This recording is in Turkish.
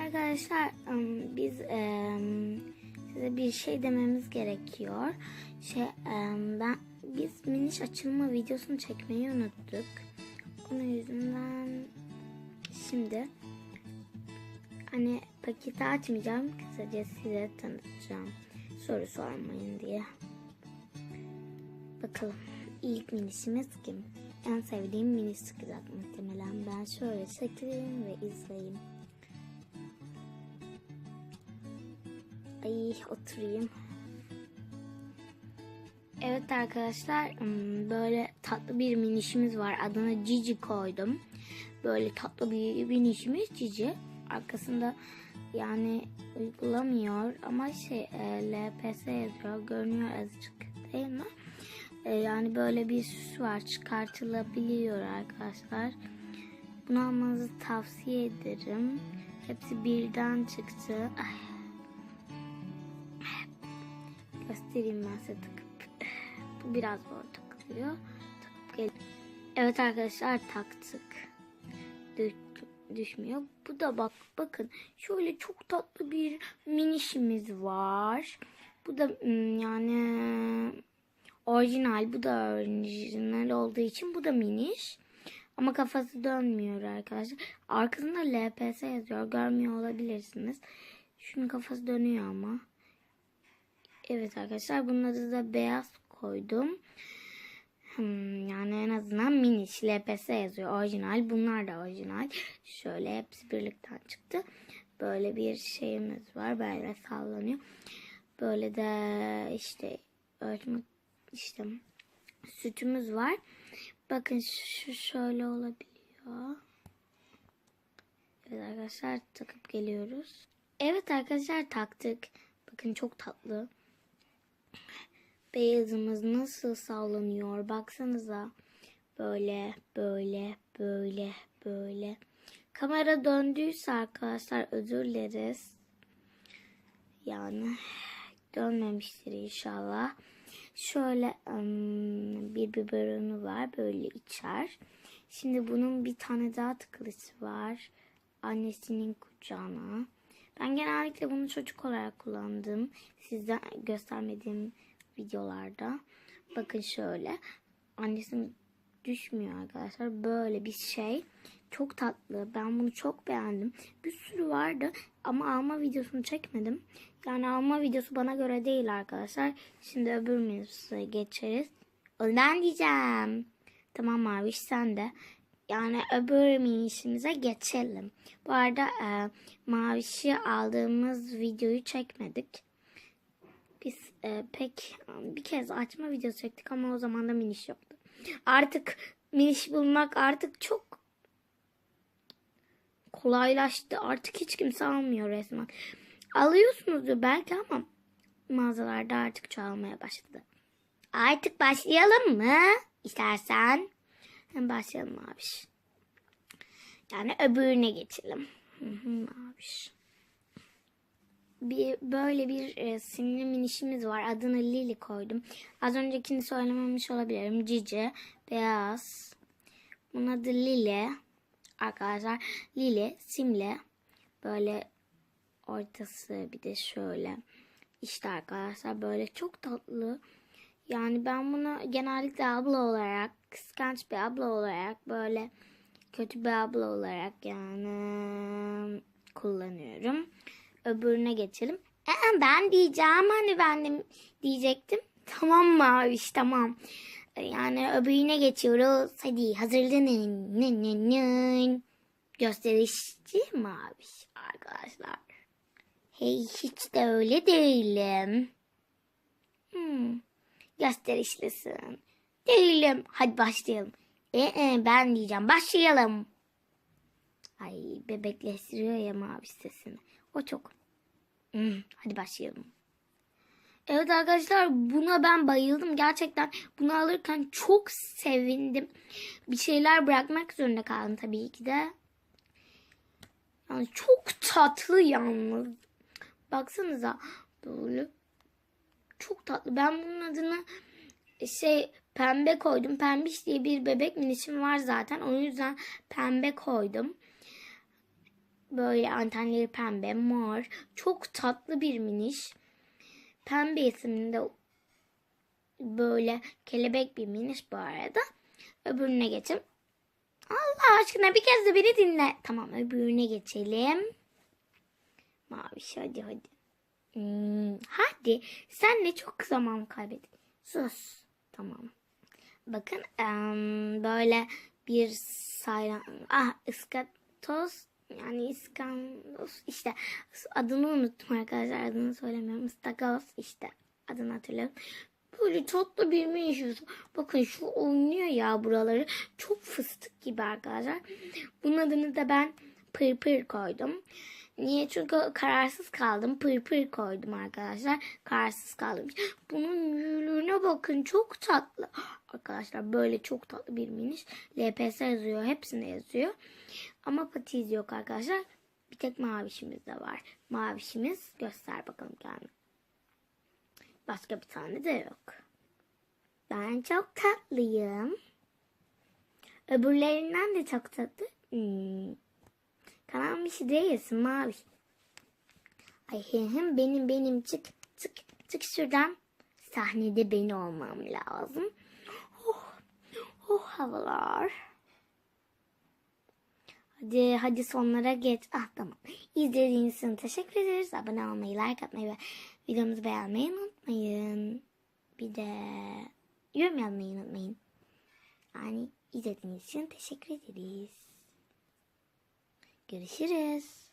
Arkadaşlar biz size bir şey dememiz gerekiyor. Şey ben biz miniş açılma videosunu çekmeyi unuttuk. Onun yüzünden şimdi hani paketi açmayacağım. Kısaca size tanıtacağım. Soru sormayın diye. Bakalım ilk minişimiz kim? En sevdiğim miniş çıkacak muhtemelen. Ben şöyle çekeyim ve izleyeyim. Ay oturayım. Evet arkadaşlar ım, böyle tatlı bir minişimiz var. Adına Cici koydum. Böyle tatlı bir minişimiz Cici. Arkasında yani uygulamıyor ama şey e, LPS yazıyor. Görünüyor azıcık değil mi? E, yani böyle bir süs var. Çıkartılabiliyor arkadaşlar. Bunu almanızı tavsiye ederim. Hepsi birden çıktı. Ay. Göstereyim ben size takıp. Bu biraz zor takılıyor. Takıp gel. Evet arkadaşlar taktık. Düş, düşmüyor. Bu da bak bakın şöyle çok tatlı bir minişimiz var. Bu da hmm, yani orijinal. Bu da orijinal olduğu için bu da miniş. Ama kafası dönmüyor arkadaşlar. Arkasında LPS yazıyor. Görmüyor olabilirsiniz. Şunun kafası dönüyor ama. Evet arkadaşlar bunları da beyaz koydum. Hmm, yani en azından miniş LPS yazıyor orijinal. Bunlar da orijinal. Şöyle hepsi birlikten çıktı. Böyle bir şeyimiz var. Böyle sallanıyor. Böyle de işte ölçme işte sütümüz var. Bakın şu şöyle olabiliyor. Evet arkadaşlar takıp geliyoruz. Evet arkadaşlar taktık. Bakın çok tatlı. Beyazımız nasıl sallanıyor baksanıza. Böyle böyle böyle böyle. Kamera döndüyse arkadaşlar özür dileriz. Yani dönmemiştir inşallah. Şöyle bir biberonu var böyle içer. Şimdi bunun bir tane daha tıklısı var. Annesinin kucağına. Ben genellikle bunu çocuk olarak kullandım. Size göstermediğim videolarda. Bakın şöyle. Annesinin düşmüyor arkadaşlar. Böyle bir şey. Çok tatlı. Ben bunu çok beğendim. Bir sürü vardı ama alma videosunu çekmedim. Yani alma videosu bana göre değil arkadaşlar. Şimdi öbür menüsüne geçeriz. Ben diyeceğim. Tamam Maviş sen de. Yani öbür minişimize geçelim. Bu arada e, Maviş'i aldığımız videoyu çekmedik. Biz e, pek bir kez açma videosu çektik ama o zaman da miniş yoktu. Artık miniş bulmak artık çok kolaylaştı. Artık hiç kimse almıyor resmen. Alıyorsunuzdur belki ama mağazalarda artık çoğalmaya başladı. Artık başlayalım mı? İstersen. Hem başlayalım abiş. Yani öbürüne geçelim. Abiş. Bir, böyle bir e, sinirli minişimiz var. Adını Lily koydum. Az öncekini söylememiş olabilirim. Cici, beyaz. Bunun adı Lily. Arkadaşlar Lily, simle. Böyle ortası bir de şöyle. İşte arkadaşlar böyle çok tatlı. Yani ben bunu genellikle abla olarak, kıskanç bir abla olarak böyle kötü bir abla olarak yani kullanıyorum. Öbürüne geçelim. Ee, ben diyeceğim hani ben de diyecektim. Tamam Maviş tamam. Yani öbürüne geçiyoruz. Hadi hazırlanın. Gösterişçi Maviş arkadaşlar. Hey hiç de öyle değilim. Hmm, gösterişlisin. Değilim. Hadi başlayalım. Ee, ben diyeceğim. Başlayalım. Ay bebekleştiriyor ya mavi sesini. O çok. Hmm, hadi başlayalım. Evet arkadaşlar buna ben bayıldım. Gerçekten bunu alırken çok sevindim. Bir şeyler bırakmak zorunda kaldım tabii ki de. Yani çok tatlı yalnız. Baksanıza böyle çok tatlı. Ben bunun adını şey pembe koydum. Pembiş diye bir bebek minişim var zaten. O yüzden pembe koydum. Böyle antenleri pembe, mor. Çok tatlı bir miniş. Pembe isimli böyle kelebek bir miniş bu arada. Öbürüne geçelim. Allah aşkına bir kez de beni dinle. Tamam öbürüne geçelim. Maviş hadi hadi. Hmm, hadi sen ne çok zaman kaybettin. Sus. Tamam. Bakın em, böyle bir sayran ah ıskatos yani iskandos işte adını unuttum arkadaşlar adını söylemiyorum ıstakoz işte adını hatırlıyorum. Böyle tatlı bir miniş. Bakın şu oynuyor ya buraları. Çok fıstık gibi arkadaşlar. Bunun adını da ben pır pır koydum. Niye? Çünkü kararsız kaldım. Pır pır koydum arkadaşlar. Kararsız kaldım. Bunun yürürlüğüne bakın. Çok tatlı. Arkadaşlar böyle çok tatlı bir miniş. LPS yazıyor. Hepsinde yazıyor. Ama patiz yok arkadaşlar. Bir tek mavişimiz de var. Mavişimiz göster bakalım kendini. Başka bir tane de yok. Ben çok tatlıyım. Öbürlerinden de çok tatlı. Hmm. Kalan bir şey değilsin mavi. Ay hem benim benim çık çık çık şuradan. Sahnede beni olmam lazım. Oh, oh havalar. Hadi hadi sonlara geç. Ah tamam. İzlediğiniz için teşekkür ederiz. Abone olmayı, like atmayı ve videomuzu beğenmeyi unutmayın. Bir de yorum yazmayı unutmayın. Yani izlediğiniz için teşekkür ederiz. Görüşürüz.